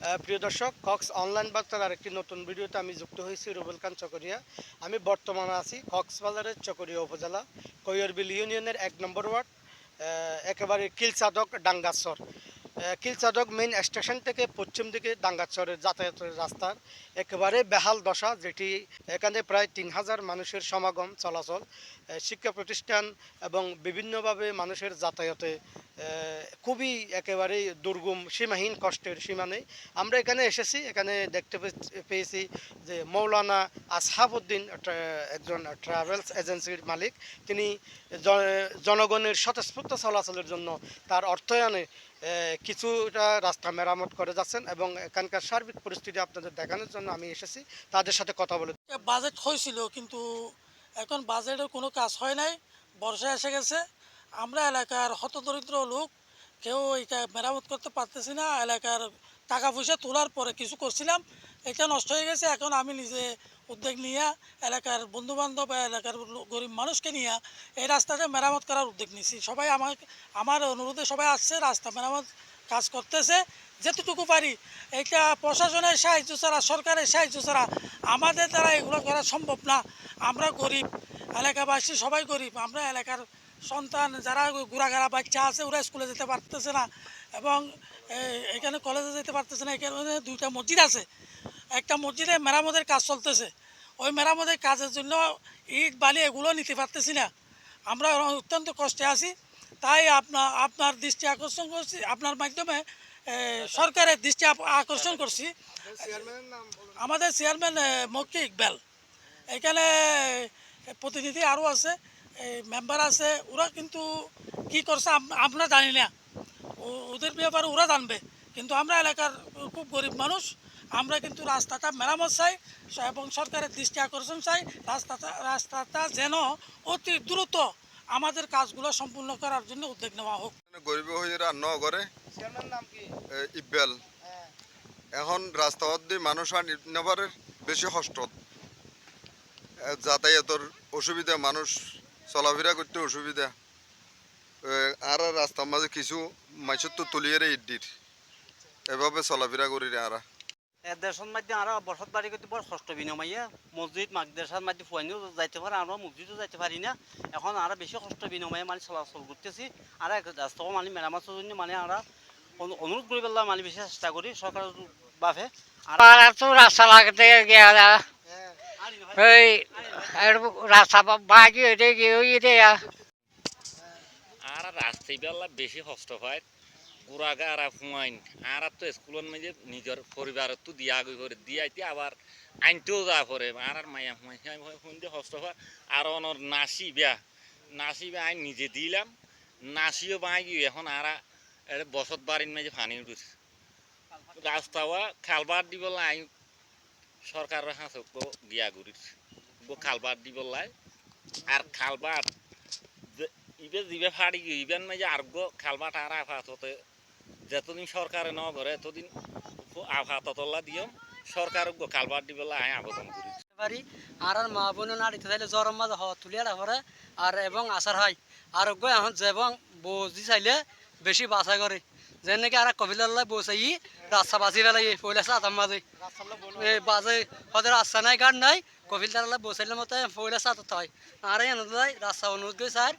প্রিয় দর্শক Cox online বার্তার আরেকটি নতুন ভিডিওতে আমি যুক্ত হয়েছি রুবেল খান চকরিয়া। আমি বর্তমানে আছি কক্সবাজারের চকরিয়া উপজেলা, কৈয়রবিল ইউনিয়নের এক নম্বর ওয়ার্ড একেবারে কিলচাদক ডাঙ্গাচর আহ, কিলচাদক মেইন স্টেশন থেকে পশ্চিম দিকে ডাঙ্গাচরের যাতায়াতের রাস্তার একেবারে বেহাল দশা যেটি এখানে প্রায় তিন হাজার মানুষের সমাগম চলাচল শিক্ষা প্রতিষ্ঠান এবং বিভিন্নভাবে মানুষের যাতায়াতে খুবই একেবারে দুর্গম সীমাহীন কষ্টের সীমা নেই আমরা এখানে এসেছি এখানে দেখতে পেয়েছি যে মৌলানা আসহাবুদ্দিন একজন ট্রাভেলস এজেন্সির মালিক। তিনি জনগণের স্বতঃস্ফূর্ত চলাচলের জন্য তার অর্থায়নে কিছুটা রাস্তা মেরামত করে যাচ্ছেন এবং এখানকার সার্বিক পরিস্থিতি আপনাদের দেখানোর জন্য আমি এসেছি। তাদের সাথে কথা বলে বাজেট হয়েছিল, কিন্তু এখন বাজেটের কোনো কাজ হয় নাই। বর্ষা এসে গেছে। আমরা এলাকার হতদরিদ্র লোক, কেউ এটা মেরামত করতে পারতেছি না। এলাকার টাকা পয়সা তোলার পরে কিছু করছিলাম। এটা নষ্ট হয়ে গেছে। এখন আমি নিজে উদ্যোগ নিয়ে এলাকার বন্ধু বান্ধব এলাকার গরিব মানুষকে নিয়ে এই রাস্তাটা মেরামত করার উদ্যোগ নিয়েছি। সবাই আমার আমার অনুরোধে সবাই আসছে, রাস্তা মেরামত কাজ করতেছে। যেতটুকু পারি, এটা প্রশাসনের সাহায্য ছাড়া, সরকারের সাহায্য ছাড়া আমাদের দ্বারা এগুলো করা সম্ভব না। আমরা গরিব, এলাকাবাসী সবাই গরিব। আমরা এলাকার সন্তান, যারা ঘোরাঘাড়া বাচ্চা আছে, ওরা স্কুলে যেতে পারতেছে না এবং এখানে কলেজে যেতে পারতেছে না। এখানে দুইটা মসজিদ আছে। একটা মসজিদে মেরামতের কাজ চলতেছে। ওই মেরামতের কাজের জন্য ইট, বালি এগুলো নিতে পারতেছি না। আমরা অত্যন্ত কষ্টে আছি। তাই আপনার আপনার দৃষ্টি আকর্ষণ করছি, আপনার মাধ্যমে সরকারের দৃষ্টি আকর্ষণ করছি। আমাদের চেয়ারম্যান মক্কি ইকবাল। এখানে প্রতিনিধি আরও আছে মেম্বার আছে। ওরা কিন্তু কি করছে আম- আমরা জানি না। ওদের ব্যাপারে ওরা জানবে। কিন্তু আমরা এলাকার খুব গরিব মানুষ। আমরা কিন্তু রাস্তাটা মেরামত চাই এবং সরকারের দৃষ্টি আকর্ষণ চাই। রাস্তাটা রাস্তাটা যেন অতি দ্রুত আমাদের কাজগুলো সম্পূর্ণ করার জন্য উদ্যোগ নেওয়া হোক। গরিব হয়ে রান্ন করে নাম কি? ইবেল। এখন রাস্তাঘাট দিয়ে মানুষ আর নেবারের বেশি কষ্ট। যাতায়াতের অসুবিধা মানুষ চলাফেরা করতে অসুবিধা। আর রাস্তার মাঝে কিছু মাইসের তো তুলিয়ে ইডির এভাবে চলাফেরা করি রে আরা। দেশের মধ্যে আরও বসত বাড়ি করতে বড় কষ্ট বিনিময়ে। মসজিদ মাকদেশার মধ্যে ফুয়ানিও যাইতে পারে আমরা মসজিদও যাইতে পারি না। এখন আরও বেশি কষ্ট বিনিময়ে মানে চলাচল করতেছি। আর এক রাস্তা মানে মেরামতের জন্য মানে আমরা অনু- অনুরোধ করি পেলাম মানে বেশি চেষ্টা করি সরকারের বাফে আর তো রাস্তা লাগতে গেলা এই এর রাস্তা বাকি হইতে গিয়ে। আর রাস্তায় বেলা বেশি কষ্ট হয়। গুড়াগা আর ফুয়াইন আর তো স্কুলের মাঝে নিজের পরিবারের তো দিয়া গই করে দিয়াইতে আবার আইনতেও যা পরে আর আর মায়া শুনতে কষ্ট হয় আর অনর নাসি বেয়া। নাসি বেয়া আইন নিজে দিলাম নাসিও বাই গিয়ে এখন আর বসত বাড়ির মাঝে ফানি উঠেছে। রাস্তাওয়া খালবার দিবলা আইন সরকারের হাতে গিয়া ঘুরিস খালবার দিবলাই আর খালবার ইবে দিবে ফাড়ি, ইবেন মাঝে আর্গ খালবাট আর আফাততে। যতদিন সরকারে ন করে এতদিন আফাততলা দিও সরকার খালবাট দিবেলা আয় আবেদন করি পারি আর আর মা বোন না দিতে চাইলে জ্বর মাঝে হ তুলিয়া রাখরে আর এবং আসার হয়। আর এখন এবং বৌদি চাইলে বেশি বাসা করে যেন নাকি আর কবিলাল্লাই বসাই রাস্তা বাঁচি পেলাই আছে সাতাম বাজে। এই বাজে হদের রাস্তা নাই গান নাই কবিলদার বসাইলে মতো পড়লে আছে আতত হয়। আর এনে রাস্তা অনুরোধ করে স্যার